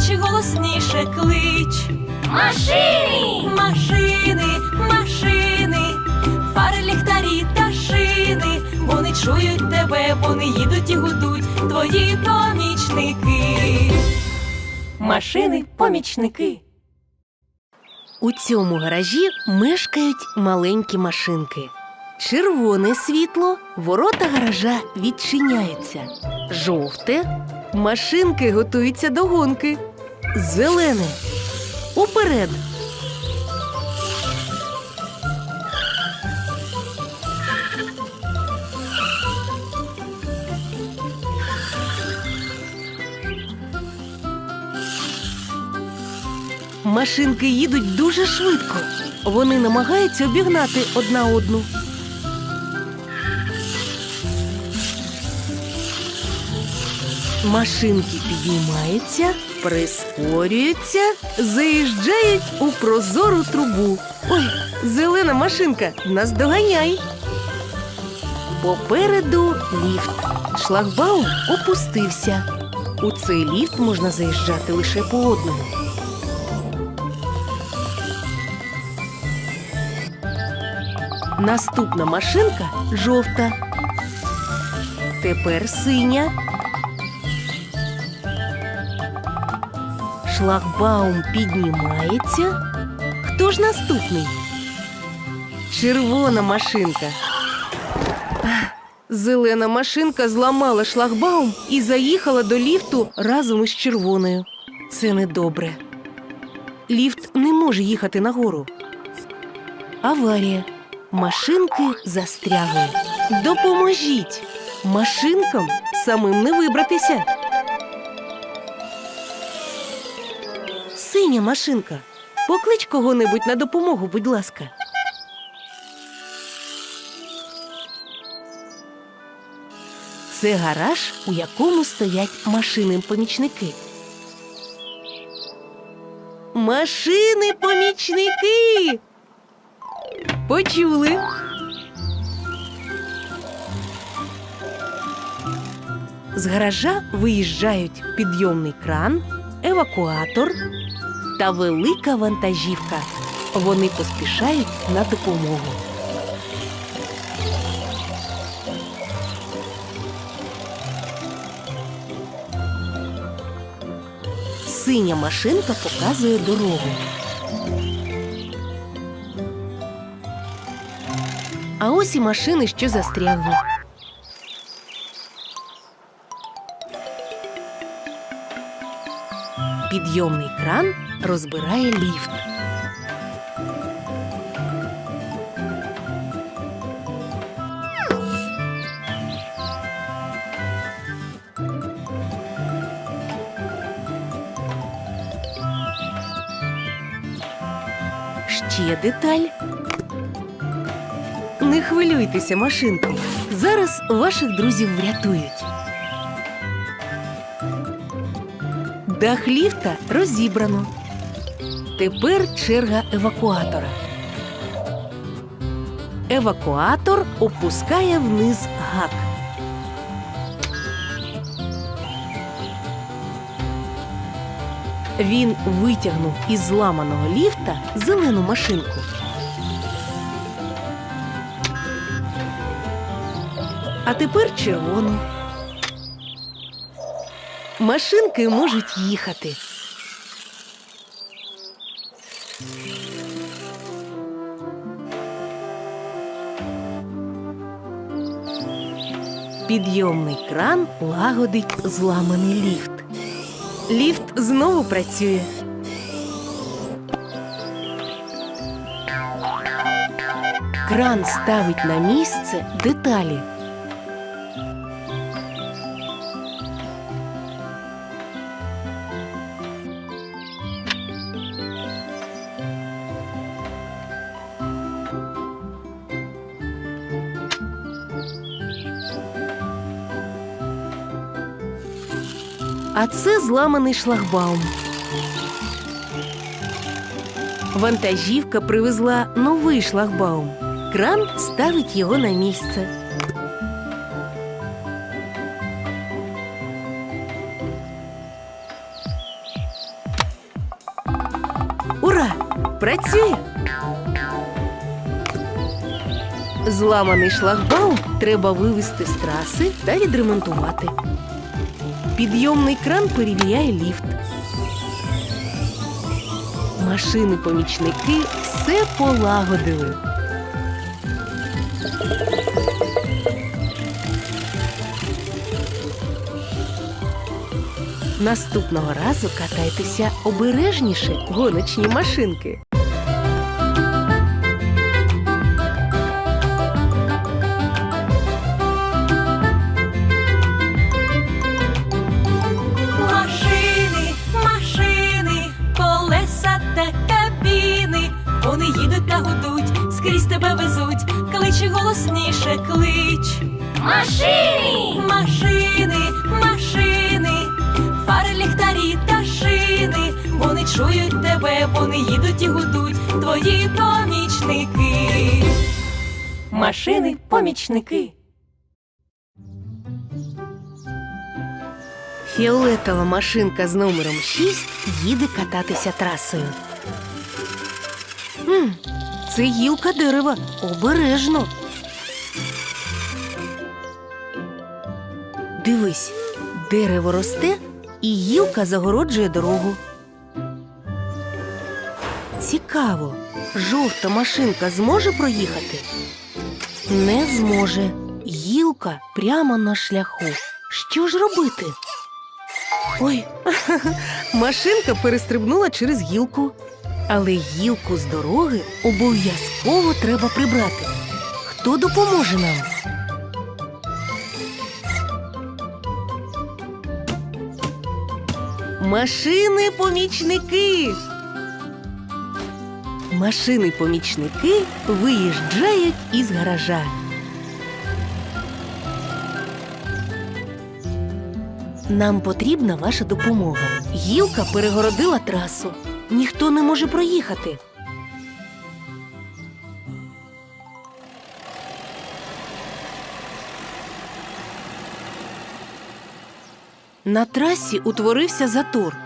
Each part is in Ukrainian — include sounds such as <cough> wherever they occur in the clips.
кличе голосніше, клич. Машини! Машини, машини, фари, ліхтарі та шини. Вони чують тебе, вони їдуть і гудуть, твої помічники. Машини, помічники. У цьому гаражі мешкають маленькі машинки. Червоне світло, ворота гаража відчиняються. Жовте машинки готуються до гонки. Зелене. Уперед. Машинки їдуть дуже швидко. Вони намагаються обігнати одна одну. Машинки піднімаються, прискорюються, заїжджають у прозору трубу. Ой, зелена машинка, наздоганяй. Попереду ліфт. Шлагбаум опустився. У цей ліфт можна заїжджати лише по одному. Наступна машинка жовта. Тепер синя. Шлагбаум піднімається. Хто ж наступний? Червона машинка. Зелена машинка зламала шлагбаум і заїхала до ліфту разом із червоною. Це недобре. Ліфт не може їхати нагору. Аварія. Машинки застрягли. Допоможіть! Машинкам самим не вибратися. Синя машинка. Поклич кого-небудь на допомогу, будь ласка. Це гараж, у якому стоять машини-помічники. Машини-помічники! Почули. З гаража виїжджають підйомний кран, евакуатор та велика вантажівка. Вони поспішають на допомогу. Синя машинка показує дорогу. А ось і машини, що застрягли. Підйомний кран розбирає ліфт. Ще деталь. Не хвилюйтеся, машинки. Зараз ваших друзів врятують. Дах ліфта розібрано. Тепер черга евакуатора. Евакуатор опускає вниз гак. Він витягнув із зламаного ліфта зелену машинку. А тепер червону. Машинки можуть їхати. Підйомний кран лагодить зламаний ліфт. Ліфт знову працює. Кран ставить на місце деталі. зламаний шлагбаум. Вантажівка привезла новий шлагбаум. Кран ставить його на місце. Ура! Працює! Зламаний шлагбаум треба вивести з траси та відремонтувати. Підйомний кран перевіряє ліфт. Машини-помічники все полагодили. Наступного разу катайтеся обережніше, гоночні машинки. Тебе везуть. Кличе голосніше, клич. Машини! Машини, машини, фари, ліхтарі та шини. Вони чують тебе, вони їдуть і гудуть. Твої помічники. Машини, помічники. Фіолетова машинка з номером 6 їде кататися трасою. М, це гілка дерева. Обережно. Дивись, дерево росте і гілка загороджує дорогу. Цікаво, жовта машинка зможе проїхати? Не зможе. Гілка прямо на шляху. Що ж робити? Ой, <laughs> машинка перестрибнула через гілку. Але гілку з дороги обов'язково треба прибрати. Хто допоможе нам? Машини-помічники. Машини-помічники виїжджають із гаража. Нам потрібна ваша допомога. Гілка перегородила трасу. Ніхто не може проїхати. На трасі утворився затор.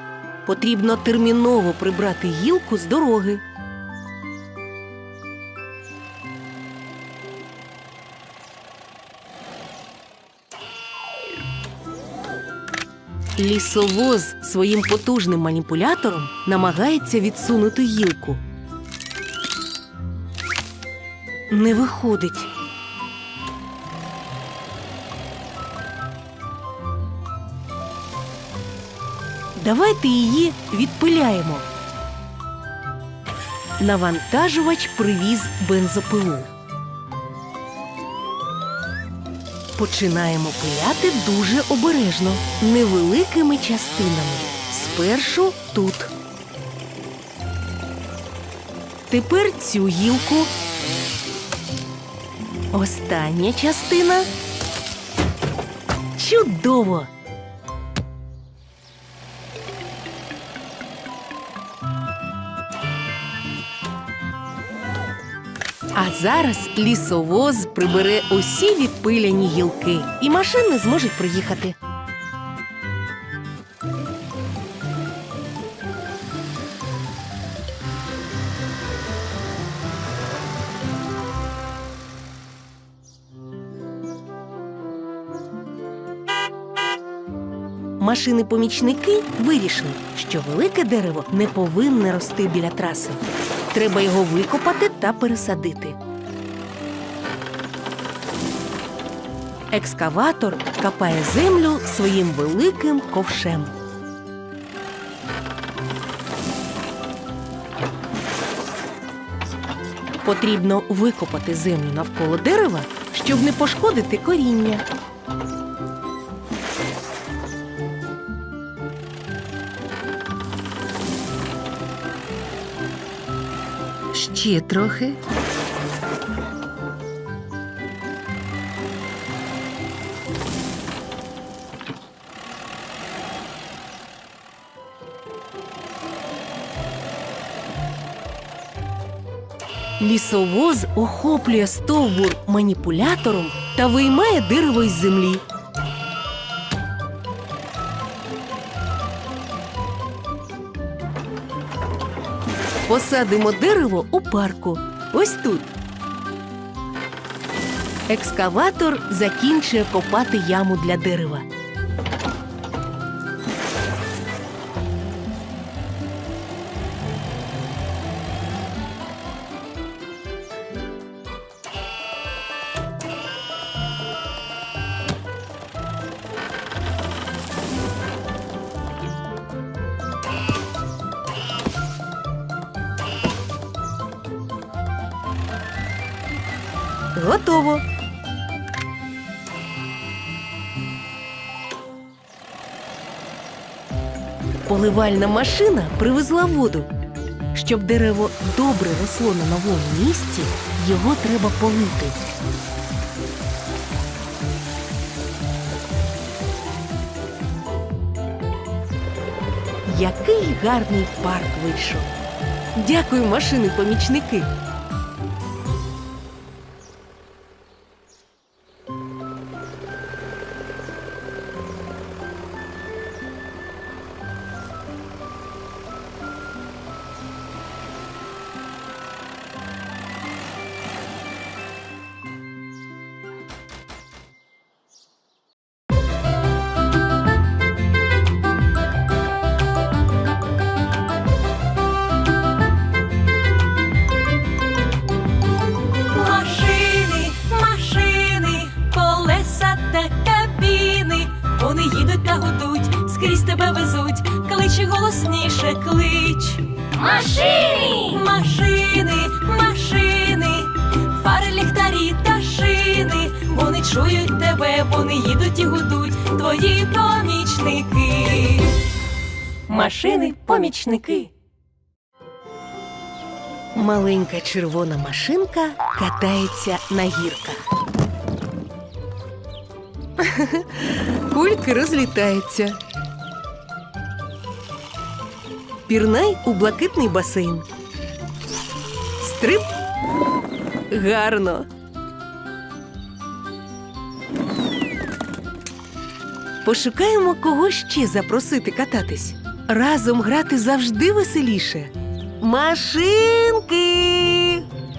Потрібно терміново прибрати гілку з дороги. Лісовоз своїм потужним маніпулятором намагається відсунути гілку. Не виходить. Давайте її відпиляємо. Навантажувач привіз бензопилу. Починаємо пиляти дуже обережно, невеликими частинами. Спершу тут. Тепер цю гілку. Остання частина. Чудово! А зараз лісовоз прибере усі відпиляні гілки, і машини зможуть проїхати. Машини-помічники вирішили, що велике дерево не повинне рости біля траси. Треба його викопати та пересадити. Екскаватор копає землю своїм великим ковшем. Потрібно викопати землю навколо дерева, щоб не пошкодити коріння. Ще трохи. Лісовоз охоплює стовбур маніпулятором та виймає дерево із землі. Посадимо дерево у парку. Ось тут. Екскаватор закінчує копати яму для дерева. Готово. Поливальна машина привезла воду. Щоб дерево добре росло на новому місці, його треба полити. Який гарний парк вийшов. Дякую, машини Машини! Машини, машини, фари, ліхтарі та шини. Вони чують тебе, вони їдуть і гудуть, твої помічники. Машини, помічники. Маленька червона машинка катається на гірках. <laughs> Кульки розлітаються. Пірнай у блакитний басейн. Стрип. Гарно. Пошукаємо кого ще запросити кататись. Разом грати завжди веселіше. Машинки!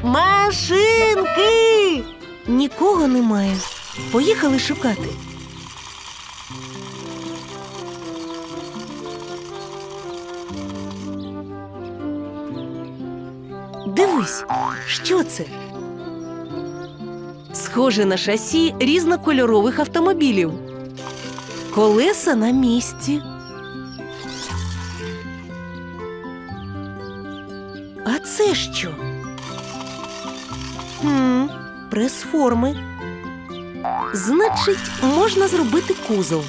Машинки! Нікого немає. Поїхали шукати. Дивись, що це? Схоже на шасі різнокольорових автомобілів. Колеса на місці. А це що? Хм, прес-форми. Значить, можна зробити кузов.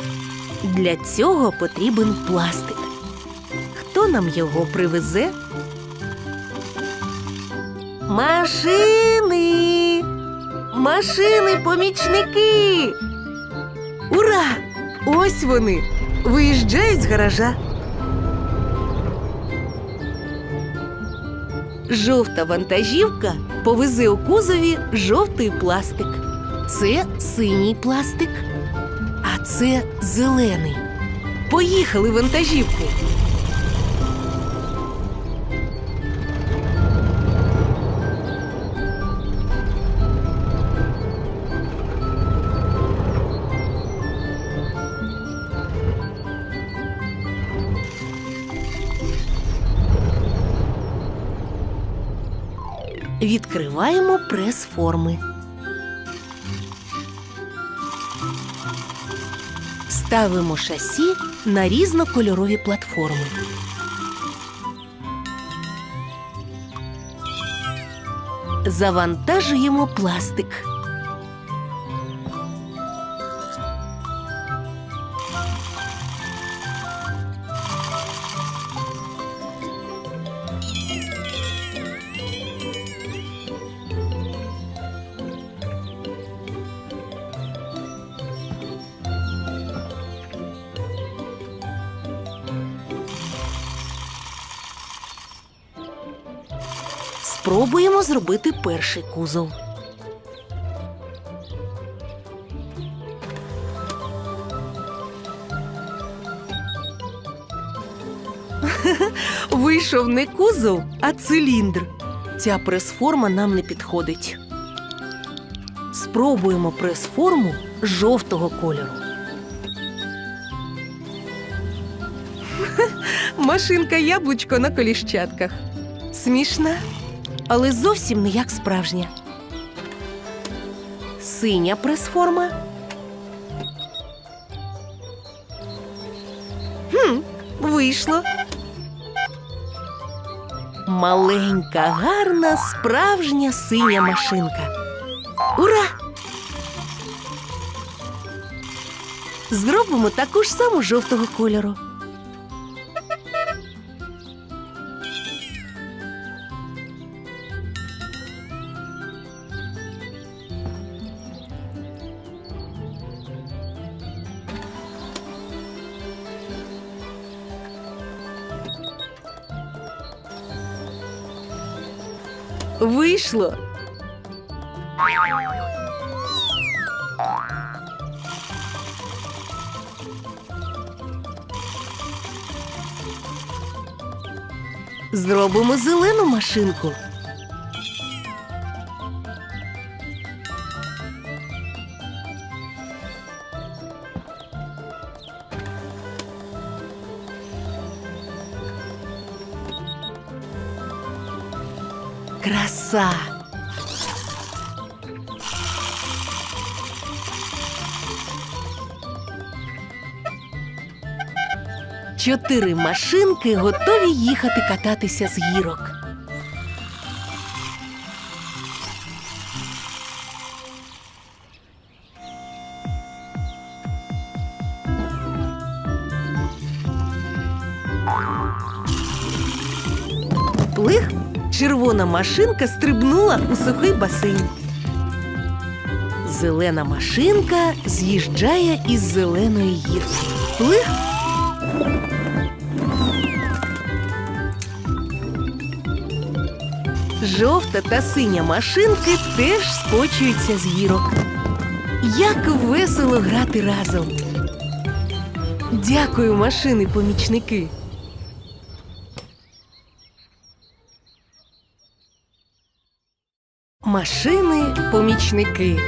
Для цього потрібен пластик. Хто нам його привезе? Машини! Машини, помічники! Ура! Ось вони! Виїжджають з гаража. Жовта вантажівка повезе у кузові жовтий пластик. Це синій пластик, а це зелений. Поїхали вантажівки. Відкриваємо прес-форми. Ставимо шасі на різнокольорові платформи. Завантажуємо пластик. Спробуємо зробити перший кузов. <laughs> Вийшов не кузов, а циліндр. Ця прес-форма нам не підходить. Спробуємо прес-форму жовтого кольору. <laughs> Машинка яблучко на коліщатках. Смішна, але зовсім не як справжня. Синя прес-форма. Хм, вийшло. Маленька, гарна, справжня синя машинка. Ура! Зробимо таку ж саму жовтого кольору. Вийшло. Зробимо зелену машинку. Краса. Чотири машинки готові їхати кататися з гірок. Машинка стрибнула у сухий басейн. Зелена машинка з'їжджає із зеленої гірки. Плих. Жовта та синя машинки теж скочуються з гірок. Як весело грати разом. Дякую, машини-помічники. Машини-помічники.